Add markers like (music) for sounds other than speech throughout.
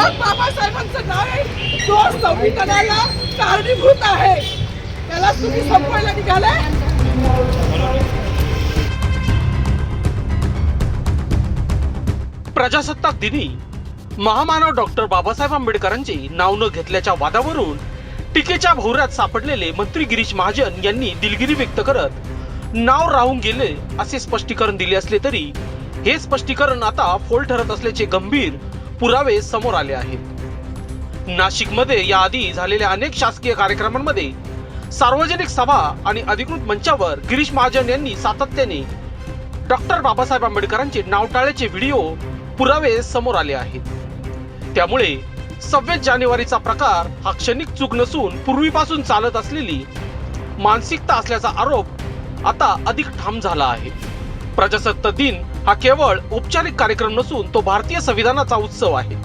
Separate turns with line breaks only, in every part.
मग बाबासाहेबांचं नाव आहे. संविधानाला कारणीभूत आहे. त्याला तुम्ही संपवायला निघालाय?
प्रजासत्ताक दिनी महामानव डॉक्टर बाबासाहेब आंबेडकरांचे नाव न घेतल्याच्या वादावरून टीकेच्या भोवऱ्यात सापडलेले मंत्री गिरीश महाजन यांनी दिलगिरी व्यक्त करत नाव राहून गेले असे स्पष्टीकरण दिले असले तरी हे स्पष्टीकरण आता फोल ठरत असल्याचे गंभीर पुरावे समोर आले आहेत. नाशिकमध्ये याआधी झालेल्या अनेक शासकीय कार्यक्रमांमध्ये सार्वजनिक सभा आणि अधिकृत मंचावर गिरीश महाजन यांनी सातत्याने डॉक्टर बाबासाहेब आंबेडकरांचे नावटाळ्याचे व्हिडिओ पुरावे समोर आले आहेत. त्यामुळे सव्वीस जानेवारीचा प्रकार हा क्षणिक चूक नसून पूर्वीपासून चालत असलेली मानसिकता असल्याचा आरोप आता अधिक ठाम झाला आहे. प्रजासत्ताक दिन हा केवळ औपचारिक कार्यक्रम नसून तो भारतीय संविधानाचा उत्सव आहे.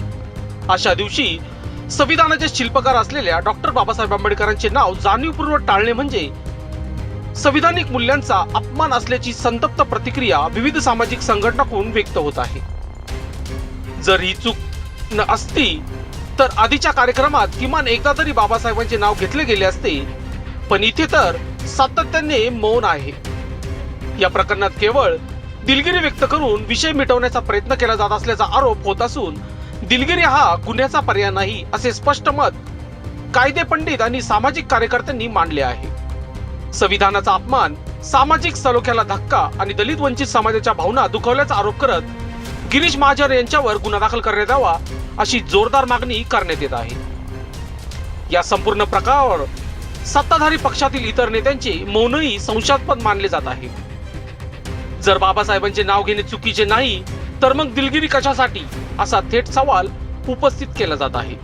अशा दिवशी संविधानाचे शिल्पकार असलेल्या डॉक्टर बाबासाहेब आंबेडकरांचे नाव जाणीवपूर्वक टाळणे म्हणजे संविधानिक मूल्यांचा अपमान असल्याची संतप्त प्रतिक्रिया विविध सामाजिक संघटनाकडून व्यक्त होत आहे. जर ही चूक न असती तर आधीच्या कार्यक्रमात किमान एकदा तरी बाबासाहेबांचे नाव घेतले गेले असते पण इथे तर सातत्याने मौन आहे. या प्रकरणात केवळ दिलगिरी व्यक्त करून विषय मिटवण्याचा प्रयत्न केला जात असल्याचा आरोप होत असून दिलगिरी हा गुन्ह्याचा पर्याय नाही असे स्पष्ट मत कायदे पंडित आणि सामाजिक कार्यकर्त्यांनी मांडले आहे. संविधानाचा अपमान सामाजिक सलोख्याला धक्का आणि दलित वंचित समाजाच्या भावना दुखावल्याचा आरोप करत गिरीश महाजन यांच्यावर गुन्हा दाखल करण्यात यावा अशी जोरदार मागणी करण्यात येत आहे. या संपूर्ण प्रकारावर सत्ताधारी पक्षातील इतर नेत्यांचे मौनही संशयास्पद मानले जात आहे. जर बाबासाहेबांचे नाव घेणे चुकीचे नाही तर मग दिलगिरी कशासाठी? असा थेट सवाल उपस्थित केला जात आहे.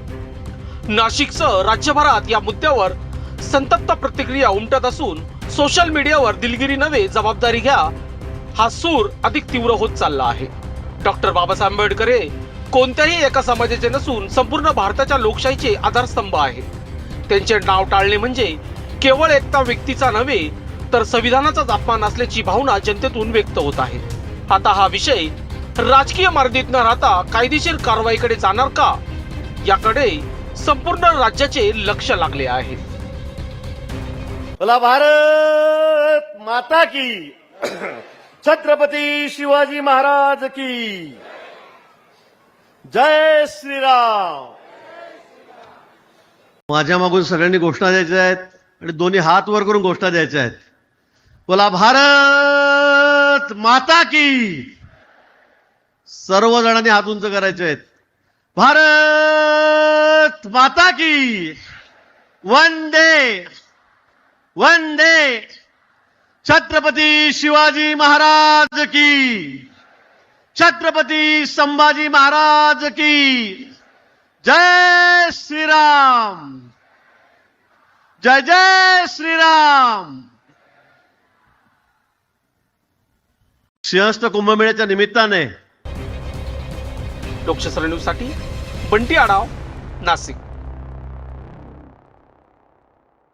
नाशिकसह राज्यभरात या मुद्द्यावर संतप्त प्रतिक्रिया उमटत असून सोशल मीडियावर दिलगिरी नव्हे जबाबदारी घ्या. हा सूर अधिक तीव्र होत चालला आहे. डॉक्टर बाबासाहेब आंबेडकर हे कोणत्याही एका समाजाचे नसून संपूर्ण भारताच्या लोकशाहीचे आधारस्तंभ आहे. त्यांचे नाव टाळणे म्हणजे केवळ एकता व्यक्तीचा नव्हे तर संविधानाचाच अपमान असल्याची भावना जनतेतून व्यक्त होत आहे. आता हा विषय राजकीय मार्गीत न राहता कायदेशीर कारवाईकडे जाणार का? याकडे संपूर्ण राज्याचे लक्ष लागले आहे.
भारत माता की. (clears throat) छत्रपती शिवाजी महाराज की. जय श्रीराम.
माझ्या मागून सगळ्यांनी घोषणा द्यायच्या आहेत आणि दोन्ही हात वर करून घोषणा द्यायच्या आहेत. बोला भारत माता की. सर्व जणांनी हात उंच करायचे आहेत. भारत माता की. वंदे वंदे. छत्रपती शिवाजी महाराज की. छत्रपती संभाजी महाराज की. जय श्रीराम. जय जय श्रीराम. सिंहस्थ कुंभमेळ्याच्या निमित्ताने.
लोकशास्त्र न्यूजसाठी बंटी आढाव नाशिक.